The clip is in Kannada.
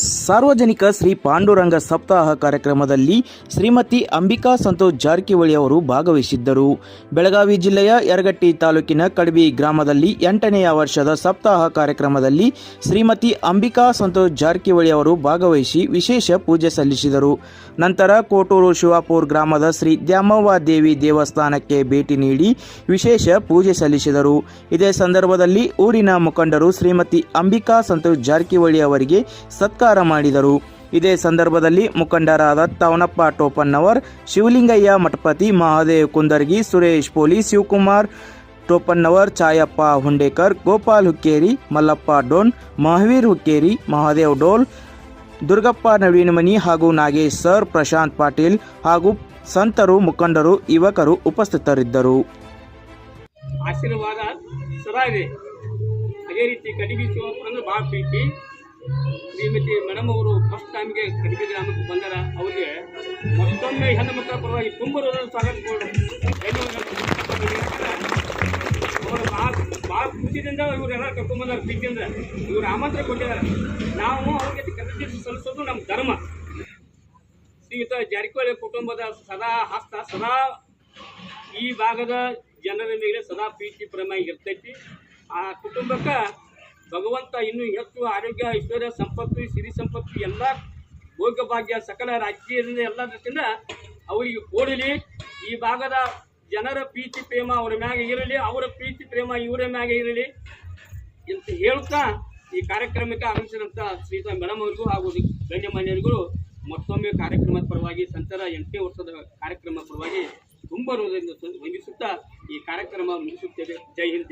ಸಾರ್ವಜನಿಕ ಶ್ರೀ ಪಾಂಡುರಂಗ ಸಪ್ತಾಹ ಕಾರ್ಯಕ್ರಮದಲ್ಲಿ ಶ್ರೀಮತಿ ಅಂಬಿಕಾ ಸಂತೋಷ್ ಜಾರಕಿಹೊಳಿ ಅವರು ಭಾಗವಹಿಸಿದ್ದರು. ಬೆಳಗಾವಿ ಜಿಲ್ಲೆಯ ಯರಗಟ್ಟಿ ತಾಲೂಕಿನ ಕಡಬಿ ಗ್ರಾಮದಲ್ಲಿ ಎಂಟನೆಯ ವರ್ಷದ ಸಪ್ತಾಹ ಕಾರ್ಯಕ್ರಮದಲ್ಲಿ ಶ್ರೀಮತಿ ಅಂಬಿಕಾ ಸಂತೋಷ್ ಜಾರಕಿಹೊಳಿ ಅವರು ಭಾಗವಹಿಸಿ ವಿಶೇಷ ಪೂಜೆ ಸಲ್ಲಿಸಿದರು. ನಂತರ ಕೋಟೂರು ಶಿವಾಪುರ್ ಗ್ರಾಮದ ಶ್ರೀ ದ್ಯಾಮವ್ವ ದೇವಿ ದೇವಸ್ಥಾನಕ್ಕೆ ಭೇಟಿ ನೀಡಿ ವಿಶೇಷ ಪೂಜೆ ಸಲ್ಲಿಸಿದರು. ಇದೇ ಸಂದರ್ಭದಲ್ಲಿ ಊರಿನ ಮುಖಂಡರು ಶ್ರೀಮತಿ ಅಂಬಿಕಾ ಸಂತೋಷ್ ಜಾರಕಿಹೊಳಿ ಅವರಿಗೆ ಸತ್ಕಾರ ಮಾಡಿದರು. ಇದೇ ಸಂದರ್ಭದಲ್ಲಿ ಮುಖಂಡರಾದ ತವನಪ್ಪ ಟೋಪನ್ನವರ್, ಶಿವಲಿಂಗಯ್ಯ ಮಠಪತಿ ಮಹಾದೇವ್ ಕುಂದರ್ಗಿ, ಸುರೇಶ್ ಪೋಲಿ, ಶಿವಕುಮಾರ್ ಟೋಪನ್ನವರ್, ಚಾಯಪ್ಪ ಹುಂಡೇಕರ್, ಗೋಪಾಲ್ ಹುಕ್ಕೇರಿ, ಮಲ್ಲಪ್ಪ ಡೋನ್, ಮಹಾವೀರ್ ಹುಕ್ಕೇರಿ, ಮಹಾದೇವ್ ಡೋಲ್, ದುರ್ಗಪ್ಪ ನವೀನಮನಿ ಹಾಗೂ ನಾಗೇಶ್ ಸರ್, ಪ್ರಶಾಂತ್ ಪಾಟೀಲ್ ಹಾಗೂ ಸಂತರು, ಮುಖಂಡರು, ಯುವಕರು ಉಪಸ್ಥಿತರಿದ್ದರು. ಆಶೀರ್ವಾದ ಸದಾ ಇದೆ. ಅದೇ ರೀತಿ ಕಡಿಮೆ ಪ್ರೀತಿ ಶ್ರೀಮತಿ ಮೇಡಮ್ ಅವರು ಫಸ್ಟ್ ಟೈಮ್ಗೆ ಕಡಿಮೆ ಗ್ರಾಮಕ್ಕೆ ಬಂದಾರ, ಅವ್ರಿಗೆ ಮತ್ತೊಮ್ಮೆ ಹೆಣ್ಣು ಮಕ್ಕಳ ಪರವಾಗಿ ತುಂಬ ಹೃದಯದ ಸ್ವಾಗತ ಕೊಡು ಅವರು ಭಾಳ ಭಾಳ ಖುಷಿದಿಂದ ಇವರೆಲ್ಲ ಕರ್ಕೊಂಡ್ಬಂದಾರ ಪ್ರೀತಿಯಿಂದ ಇವ್ರು ಆಮಂತ್ರ ಕೊಟ್ಟಿದ್ದಾರೆ. ನಾವು ಅವ್ರಿಗೆ ಕೃತಜ್ಞತೆ ಸಲ್ಲಿಸೋದು ನಮ್ಮ ಧರ್ಮ. ಶ್ರೀಯುತ ಜಾರಕಿಹೊಳಿ ಕುಟುಂಬದ ಸದಾ ಹಸ್ತ, ಸದಾ ಈ ಭಾಗದ ಜನರ ಮೇಲೆ ಸದಾ ಪ್ರೀತಿ, ಪ್ರೇಮ ಇರ್ತೈತಿ. ಆ ಕುಟುಂಬಕ್ಕೆ ಭಗವಂತ ಇನ್ನೂ ಹೆಚ್ಚು ಆರೋಗ್ಯ, ಐಶ್ವರ್ಯ, ಸಂಪತ್ತು, ಸಿರಿ ಸಂಪತ್ತು ಎಲ್ಲ ಭೋಗ್ಯ ಭಾಗ್ಯ ಸಕಲ ರಾಜ್ಯದಿಂದ ಎಲ್ಲ ದೃಷ್ಟಿಯಿಂದ ಅವರಿಗೆ ಕೊಡಲಿ. ಈ ಭಾಗದ ಜನರ ಪ್ರೀತಿ, ಪ್ರೇಮ ಅವರ ಮ್ಯಾಗೆ ಇರಲಿ, ಅವರ ಪ್ರೀತಿ, ಪ್ರೇಮ ಇವರ ಮ್ಯಾಗೆ ಇರಲಿ ಅಂತ ಹೇಳ್ತಾ ಈ ಕಾರ್ಯಕ್ರಮಕ್ಕೆ ಆಗಮಿಸಿದಂಥ ಶ್ರೀಯುತ ಮೇಡಮ್ ಅವರಿಗೂ ಹಾಗೂ ಗಣ್ಯಮಾನ್ಯರಿಗೂ ಮತ್ತೊಮ್ಮೆ ಕಾರ್ಯಕ್ರಮದ ಪರವಾಗಿ ಸಂಚಾರ ಎಂಟನೇ ವರ್ಷದ ಕಾರ್ಯಕ್ರಮ ಪರವಾಗಿ ತುಂಬ ಹೃದಯದಿಂದ ವಂದಿಸುತ್ತಾ ಈ ಕಾರ್ಯಕ್ರಮ ಮುಗಿಸುತ್ತೇವೆ. ಜೈ ಹಿಂದ್